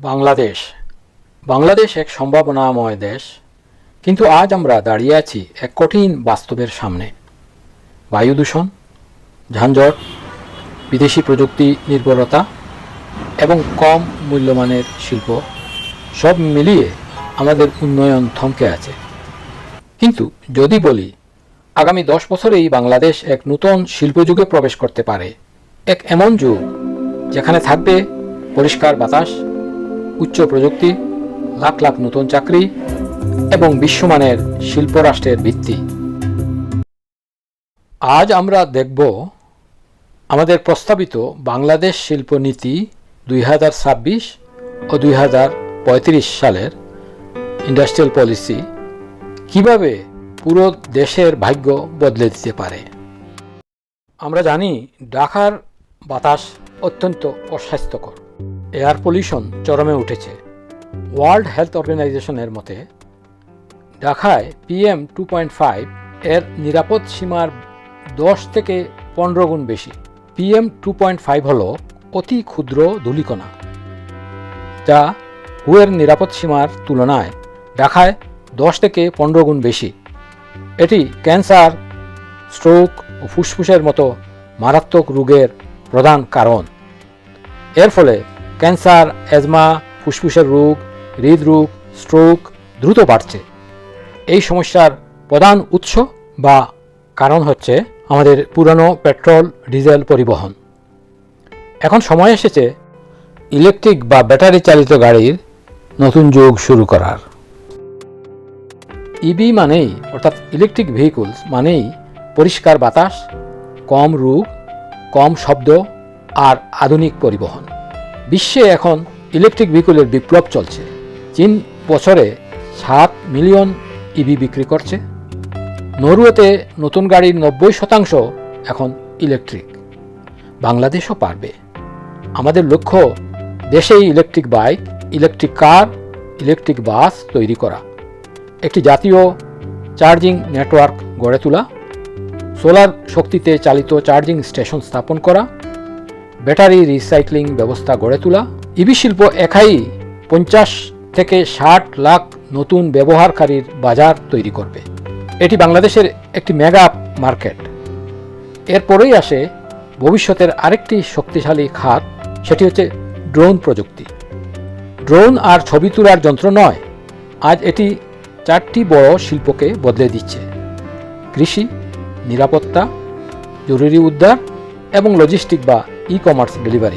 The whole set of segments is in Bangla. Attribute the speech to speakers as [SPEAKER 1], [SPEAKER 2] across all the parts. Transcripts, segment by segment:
[SPEAKER 1] বাংলাদেশ। বাংলাদেশ এক সম্ভাবনাময় দেশ। কিন্তু আজ আমরা দাঁড়িয়ে আছি এক কঠিন বাস্তবের সামনে। বায়ু দূষণ ঝাঞ্ঝট বিদেশি প্রযুক্তি নির্ভরতা এবং কম মূল্যমানের শিল্প সব মিলিয়ে আমাদের উন্নয়ন থমকে আছে। কিন্তু যদি বলি, আগামী দশ বছরেই বাংলাদেশ এক নূতন শিল্পযুগে প্রবেশ করতে পারে। এক এমন যুগ যেখানে থাকবে পরিষ্কার বাতাস উচ্চ প্রযুক্তি, লাখ লাখ নতুন চাকরি এবং বিশ্বমানের শিল্প রাষ্ট্রের ভিত্তি। আজ আমরা দেখব আমাদের প্রস্তাবিত বাংলাদেশ শিল্পনীতি দুই হাজার ছাব্বিশ ও দুই হাজার পঁয়ত্রিশ সালের ইন্ডাস্ট্রিয়াল পলিসি কীভাবে পুরো দেশের ভাগ্য বদলে দিতে পারে। আমরা জানি, ঢাকার বাতাস অত্যন্ত অস্বাস্থ্যকর। এয়ার পলিউশন চরমে উঠেছে। ওয়ার্ল্ড হেলথ অর্গানাইজেশনের মতে, ঢাকায় পিএম টু পয়েন্ট ফাইভ এর নিরাপদ সীমার দশ থেকে পনেরো গুণ বেশি। পিএম টু পয়েন্ট ফাইভ হল অতি ক্ষুদ্র ধূলিকণা, যা হুয়ের নিরাপদ সীমার তুলনায় ঢাকায় দশ থেকে পনেরো গুণ বেশি। এটি ক্যান্সার, স্ট্রোক ও ফুসফুসের মতো মারাত্মক রোগের প্রধান কারণ। এর ফলে ক্যান্সার অ্যাজমা ফুসফুসের রোগ, হৃদরোগ, স্ট্রোক দ্রুত বাড়ছে। এই সমস্যার প্রধান উৎস বা কারণ হচ্ছে আমাদের পুরনো পেট্রোল, ডিজেল পরিবহন। এখন সময় এসেছে ইলেকট্রিক বা ব্যাটারি চালিত গাড়ির নতুন যুগ শুরু করার। ইবি মানেই, অর্থাৎ ইলেকট্রিক ভেহিকলস মানেই পরিষ্কার বাতাস, কম রোগ, কম শব্দ আর আধুনিক পরিবহন। বিশ্বে এখন ইলেকট্রিক ভেহিকলের বিপ্লব চলছে। চীন বছরে সাত মিলিয়ন ইভি বিক্রি করছে। নরওয়েতে নতুন গাড়ির নব্বই শতাংশ এখন ইলেকট্রিক। বাংলাদেশও পারবে। আমাদের লক্ষ্য দেশেই electric bike, electric car, electric bus তৈরি করা। একটি জাতীয় চার্জিং নেটওয়ার্ক গড়ে তোলা। সোলার শক্তিতে চালিত চার্জিং স্টেশন স্থাপন করা। ব্যাটারি রিসাইক্লিং ব্যবস্থা গড়ে তোলা। ইবি শিল্প একাই পঞ্চাশ থেকে ষাট লাখ নতুন ব্যবহারকারীর বাজার তৈরি করবে। এটি বাংলাদেশের একটি মেগা মার্কেট। এরপরেই আসে ভবিষ্যতের আরেকটি শক্তিশালী খাত, সেটি হচ্ছে ড্রোন প্রযুক্তি। ড্রোন আর ছবি তোলার যন্ত্র নয়, আজ এটি চারটি বড় শিল্পকে বদলে দিচ্ছে। কৃষি, নিরাপত্তা, জরুরি উদ্ধার এবং লজিস্টিক বা ই কমার্স ডেলিভারি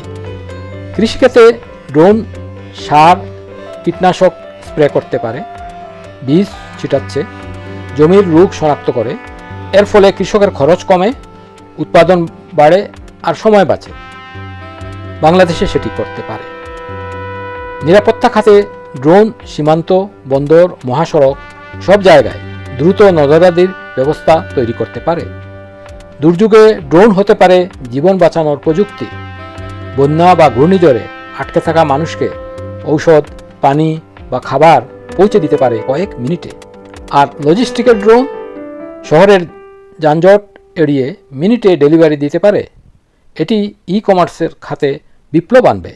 [SPEAKER 1] কৃষিক্ষেত্রে ড্রোন সার, কীটনাশক স্প্রে করতে পারে। বীজ ছিটাচ্ছে। জমির রোগ শনাক্ত করে। এর ফলে কৃষকের খরচ কমে, উৎপাদন বাড়ে আর সময় বাঁচে। বাংলাদেশে সেটি করতে পারে। নিরাপত্তা খাতে ড্রোন সীমান্ত, বন্দর, মহাসড়ক সব জায়গায় দ্রুত নজরদারির ব্যবস্থা তৈরি করতে পারে। দুর্যোগে ড্রোন হতে পারে জীবন বাঁচানোর প্রযুক্তি। বন্যা বা ঘূর্ণিঝড়ে আটকে থাকা মানুষকে ঔষধ, পানি বা খাবার পৌঁছে দিতে পারে কয়েক মিনিটে। আর লজিস্টিকের ড্রোন শহরের যানজট এড়িয়ে মিনিটে ডেলিভারি দিতে পারে। এটি ই কমার্সের খাতে বিপ্লব আনবে।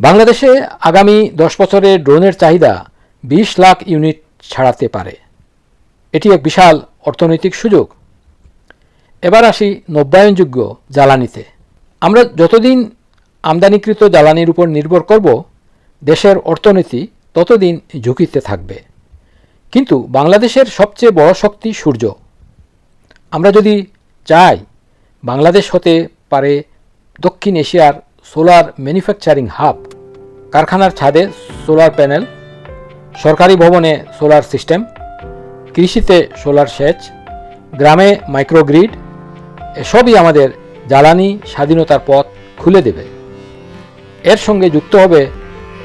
[SPEAKER 1] বাংলাদেশে আগামী দশ বছরে ড্রোনের চাহিদা বিশ লাখ ইউনিট ছাড়াতে পারে। এটি এক বিশাল অর্থনৈতিক সুযোগ। এবার আসি নব্যায়নযোগ্য জ্বালানিতে। আমরা যতদিন আমদানিকৃত জ্বালানির উপর নির্ভর করব, দেশের অর্থনীতি ততদিন ঝুঁকিতে থাকবে। কিন্তু বাংলাদেশের সবচেয়ে বড় শক্তি সূর্য। আমরা যদি চাই বাংলাদেশ হতে পারে দক্ষিণ এশিয়ার সোলার ম্যানুফ্যাকচারিং হাব, কারখানার ছাদে সোলার প্যানেল, সরকারি ভবনে সোলার সিস্টেম, কৃষিতে সোলার সেচ, গ্রামে মাইক্রোগ্রিড এসবই আমাদের জ্বালানি স্বাধীনতার পথ খুলে দেবে। এর সঙ্গে যুক্ত হবে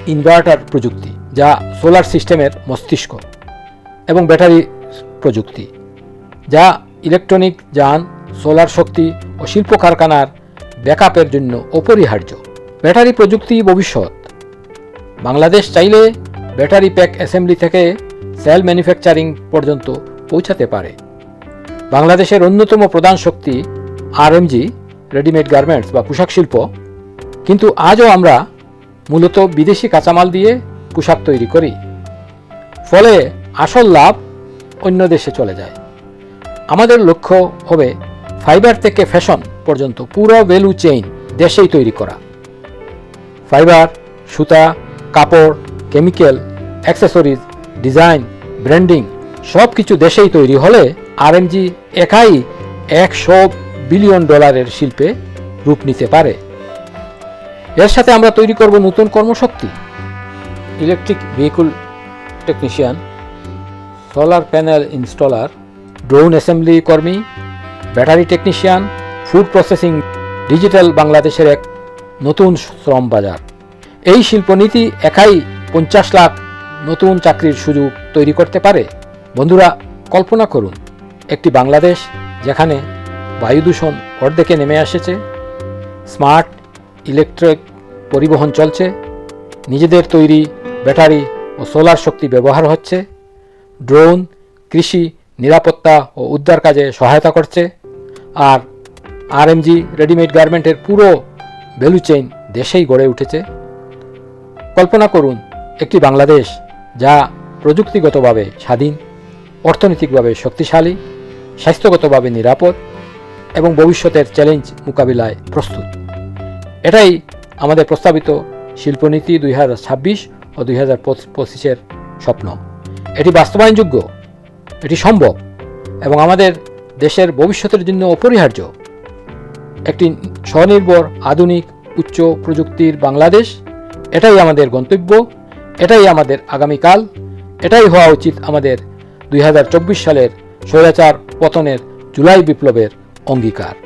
[SPEAKER 1] ইনভার্টার প্রযুক্তি, যা সোলার সিস্টেমের মস্তিষ্ক এবং ব্যাটারি প্রযুক্তি, যা ইলেকট্রনিক যান, সোলার শক্তি ও শিল্প কারখানার ব্যাকআপের জন্য অপরিহার্য। ব্যাটারি প্রযুক্তি ভবিষ্যৎ। বাংলাদেশ চাইলে ব্যাটারি প্যাক অ্যাসেম্বলি থেকে সেল ম্যানুফ্যাকচারিং পর্যন্ত পৌঁছাতে পারে। বাংলাদেশের অন্যতম প্রধান শক্তি আরএমজি রেডিমেড গার্মেন্টস বা পোশাক শিল্প। কিন্তু আজও আমরা মূলত বিদেশি কাঁচামাল দিয়ে পোশাক তৈরি করি। ফলে আসল লাভ অন্য দেশে চলে যায়। আমাদের লক্ষ্য হবে ফাইবার থেকে ফ্যাশন পর্যন্ত পুরো ভ্যালু চেইন দেশেই তৈরি করা। ফাইবার, সুতা, কাপড় কেমিক্যাল অ্যাক্সেসরিজ ডিজাইন ব্র্যান্ডিং সব কিছু দেশেই তৈরি হলে আরএমজি একাই একশো বিলিয়ন ডলারের শিল্পে রূপ নিতে পারে। এর সাথে আমরা তৈরি করব নতুন কর্মশক্তি। Electric vehicle technician solar panel installer drone assembly কর্মী battery technician food processing digital বাংলাদেশের এক নতুন শ্রম বাজার। এই শিল্পনীতি একাই পঞ্চাশ লাখ নতুন চাকরির সুযোগ তৈরি করতে পারে। বন্ধুরা, কল্পনা করুন, একটি বাংলাদেশ যেখানে বায়ু দূষণ অর্ধেকে নেমে এসেছে স্মার্ট ইলেকট্রিক পরিবহন চলছে, নিজেদের তৈরি ব্যাটারি ও সোলার শক্তি ব্যবহার হচ্ছে, ড্রোন, কৃষি, নিরাপত্তা ও উদ্ধার কাজে সহায়তা করছে, আর আরএমজি রেডিমেড গার্মেন্টের পুরো ভ্যালু চেইন দেশেই গড়ে উঠেছে। কল্পনা করুন, একটি বাংলাদেশ যা প্রযুক্তিগতভাবে স্বাধীন, অর্থনৈতিকভাবে শক্তিশালী, স্বাস্থ্যগতভাবে নিরাপদ এবং ভবিষ্যতের চ্যালেঞ্জ মোকাবিলায় প্রস্তুত। এটাই আমাদের প্রস্তাবিত শিল্পনীতি দুই হাজার ছাব্বিশ ও দুই হাজার পঁচিশের স্বপ্ন। এটি বাস্তবায়নযোগ্য, এটি সম্ভব এবং আমাদের দেশের ভবিষ্যতের জন্য অপরিহার্য। একটি স্বনির্ভর, আধুনিক, উচ্চ প্রযুক্তির বাংলাদেশ, এটাই আমাদের গন্তব্য, এটাই আমাদের আগামীকাল, এটাই হওয়া উচিত আমাদের দুই হাজার চব্বিশ সালের স্বৈরাচার পতনের জুলাই বিপ্লবের Ongikar.